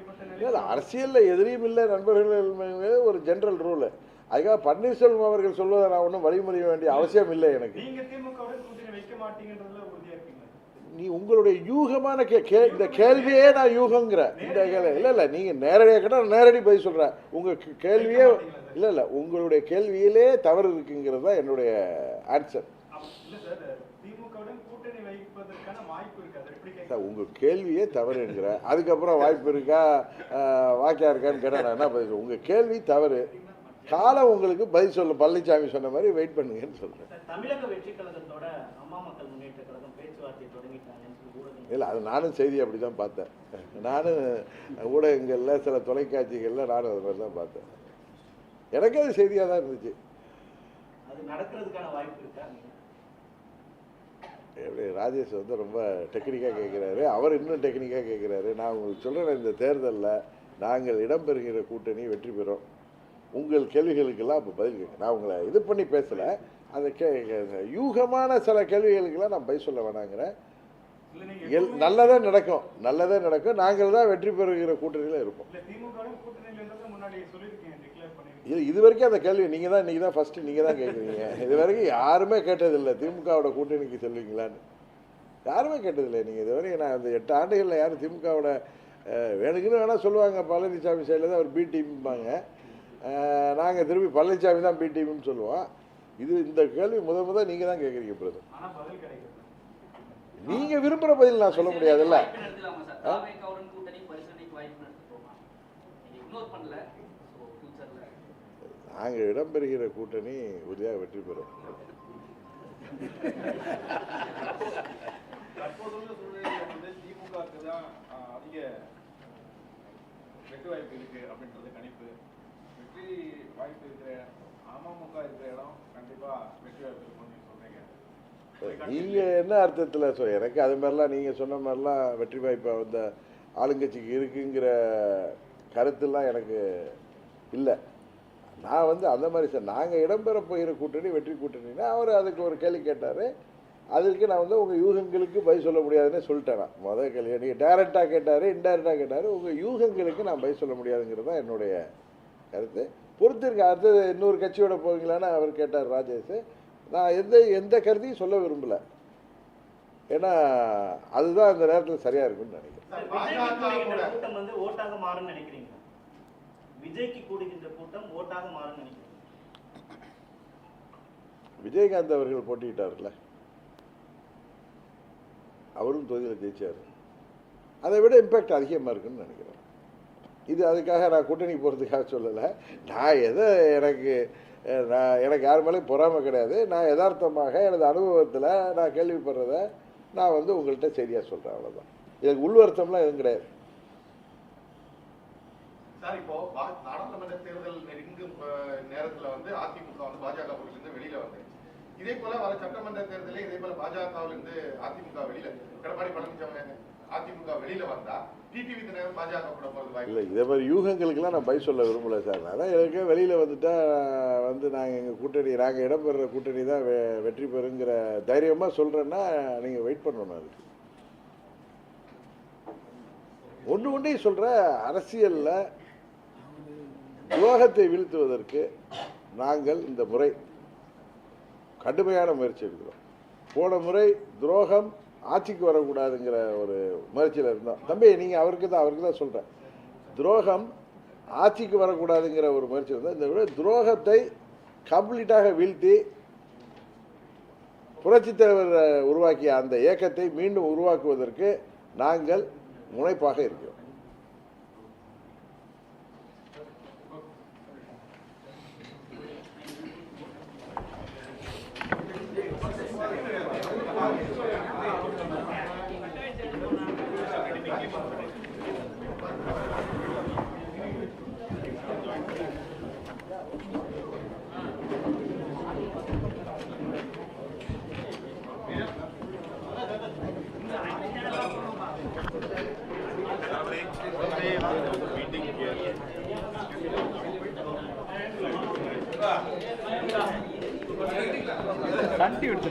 அப்படிப்பட்ட இல்லை அரசியலில் எதிரியும் இல்லை நண்பர்கள் ஒரு ஜென்ரல் ரூலு அதுக்காக பன்னீர்செல்வம் அவர்கள் சொல்வதை நான் ஒன்றும் வழிமொழிய வேண்டிய அவசியம் இல்லை எனக்கு. நீ உங்களுடைய யூகமான கே கே இந்த கேள்வியே நான் யூகங்கிற. இந்த இல்லை இல்லை நீங்கள் நேரடியாக கேட்டால் நேரடி பதில் சொல்கிறேன் உங்கள் கேள்வியே இல்லை இல்லை உங்களுடைய கேள்வியிலே தவறு இருக்குங்கிறது தான் என்னுடைய ஆன்சர் திமுகவுடன் கூட்டணி வைப்பதற்கான வாய்ப்பு இருக்கு? உங்கள் கேள்வியே தவறுங்கிற அதுக்கப்புறம் வாய்ப்பு இருக்கா வாக்கியா இருக்கான்னு கேட்டால் என்ன பதில் உங்கள் கேள்வி தவறு. காலம் உங்களுக்கு பதில் சொல்ல பழனிசாமி சொன்ன மாதிரி வெயிட் பண்ணுங்கன்னு சொல்கிறேன் சார், தமிழக வெற்றி கழகத்தோட அம்மா மக்கள் முன்னேற்ற கழகம் பேச்சுவார்த்தை தொடங்கிட்டாங்கன்னு சொல்லி ஊடகங்கள் இல்லை அது நானும் செய்தி அப்படி தான் பார்த்தேன். நானும் ஊடகங்களில் சில தொலைக்காட்சிகளில் நானும் அது மாதிரி தான் பார்த்தேன். எனக்கு அது செய்தியாக தான் இருந்துச்சு. அது நடக்கிறதுக்கான வாய்ப்பு இருக்கா? எப்படி ராஜேஷ் வந்து ரொம்ப டெக்னிக்காக கேட்குறாரு அவர் இன்னும் டெக்னிக்காக கேட்குறாரு நான் உங்களுக்கு சொல்கிறேன் இந்த தேர்தலில் நாங்கள் இடம்பெறுகிற கூட்டணி வெற்றி பெறும். உங்கள் கேள்விகளுக்கெல்லாம் அப்போ பதில் கேட்க நான் உங்களை இது பண்ணி பேசலை. அந்த கே யூகமான சில கேள்விகளுக்கெல்லாம் நான் பதில் சொல்ல வேணாங்கிறேன். எல் எப்பவுமே- நல்லதே நடக்கும். நல்லதே நடக்கும். நாங்கள் தான் வெற்றி பெறுகிற கூட்டணியில் இருப்போம். இது இது வரைக்கும் அந்த கேள்வி நீங்கள் தான் நீங்கள் தான் ஃபஸ்ட்டு நீங்கள் தான் கேட்குறீங்க இது வரைக்கும் யாருமே கேட்டதில்லை. திமுகவோட கூட்டணிக்கு செல்வீங்களான்னு. யாருமே கேட்டதில்லை. நீங்கள் இது வரைக்கும் நான் அந்த எட்டு ஆண்டுகளில் யாரும் திமுகவோட வேணுக்குன்னு வேணால் சொல்லுவாங்க. பழனிசாமி சைடில் தான் அவர் பி டீம்பாங்க நாங்கள் திரும்பி பழனிசாமி தான் பி டீம்னு சொல்லுவோம். இது இந்த கேள்வி முத முத நீங்கள் தான் கேட்குறீங்க பிரதர். ஆனா பதில் கிடைக்கிறது நீங்கள் விரும்புகிற பதில் நான் சொல்ல முடியாதுல்ல? நாங்கள் இடம்பெறுகிற கூட்டணி உறுதியாக வெற்றி பெறும். நீங்கள் என்ன அர்த்தத்தில் சொல் எனக்கு அது மாதிரிலாம் நீங்கள் சொன்ன மாதிரிலாம் வெற்றி வாய்ப்பு அந்த ஆளுங்கட்சிக்கு இருக்குங்கிற கருத்துலாம் எனக்கு இல்லை. நான் வந்து அந்த மாதிரி சார். நாங்கள் இடம்பெற போகிற கூட்டணி வெற்றி கூட்டணினா அவர் அதுக்கு ஒரு கேள்வி கேட்டார். அதுக்கு நான் வந்து உங்கள் யூகங்களுக்கு பதில் சொல்ல முடியாதுன்னு சொல்லிட்டேன் நான். முதல் கேள்வி. நீங்கள் டைரெக்டாக கேட்டார் இன்டைரக்டாக கேட்டார். உங்கள் யூகங்களுக்கு நான் பதில் சொல்ல முடியாதுங்கிறது தான் என்னுடைய கருத்து. பொறுத்திருக்க அடுத்தது இன்னொரு கட்சியோட போவீங்களான்னு அவர் கேட்டார் ராஜேஷ். நான் எந்த எந்த கருத்தையும் சொல்ல விரும்பலை. ஏன்னா அதுதான் அந்த நேரத்தில் சரியாக இருக்கும்னு நினைக்கிறேன். சார், விஜய்க்கு கூடுகின்ற கூட்டம் ஓட்டாக மாறும்னு நினைக்கிறேன். விஜயகாந்த் அவர்கள் போட்டியிட்டார்ல. அவரும் தொகுதியில் ஜெயிச்சார். அதை விட இம்பேக்ட் அதிகமாக இருக்குன்னு நினைக்கிறேன். இது அதுக்காக நான் கூட்டணி போகிறதுக்காக சொல்லலை. நான் எதை எனக்கு நான் எனக்கு யார் மேலேயும் பொறாமை கிடையாது. நான் யதார்த்தமாக எனது அனுபவத்தில் நான் கேள்விப்படுறத நான் வந்து உங்கள்கிட்ட சரியாக சொல்கிறேன் அவ்வளோதான் எனக்கு உள்வருத்தம்லாம் எதுவும் கிடையாது. சார் இப்போ நாடாளுமன்ற தேர்தல் நெருங்கும் நேரத்துல வந்து அதிமுக வந்து பாஜக இருந்து வெளியில வந்து இதே போல வர சட்டமன்ற தேர்தலே இதே போல பாஜகவில் இருந்து அதிமுக வெளியில எடப்பாடி பழனிசாமி அதிமுக வெளியில வந்தா டிடிவி தினகரன் பாஜக கூட போறது இல்லை இதே மாதிரி யூகங்களுக்கெல்லாம் நான் பை சொல்ல விரும்பலை சார். அதான் எனக்கு வெளியில் வந்துட்டா வந்து நாங்கள் எங்கள் கூட்டணி நாங்கள் இடம்பெறுற கூட்டணி தான் வெ வெற்றி பெறுங்கிற தைரியமாக சொல்கிறேன்னா நீங்கள் வெயிட் பண்ணணும் அதுக்கு. ஒன்று ஒன்றையும் சொல்கிற அரசியலில் துரோகத்தை வீழ்த்துவதற்கு நாங்கள் இந்த முறை கடுமையான முயற்சி எடுக்கிறோம். போன முறை துரோகம் ஆட்சிக்கு வரக்கூடாதுங்கிற ஒரு முயற்சியில் இருந்தோம். தம்பி நீங்கள் அவருக்கு தான் அவருக்கு தான் சொல்கிறேன் துரோகம் ஆட்சிக்கு வரக்கூடாதுங்கிற ஒரு முயற்சி இருந்தோம் இந்த விட துரோகத்தை கம்ப்ளீட்டாக வீழ்த்தி புரட்சித் தலைவர் உருவாக்கிய அந்த இயக்கத்தை மீண்டும் உருவாக்குவதற்கு நாங்கள் முனைப்பாக இருக்கிறோம். தட்டி விடுத்து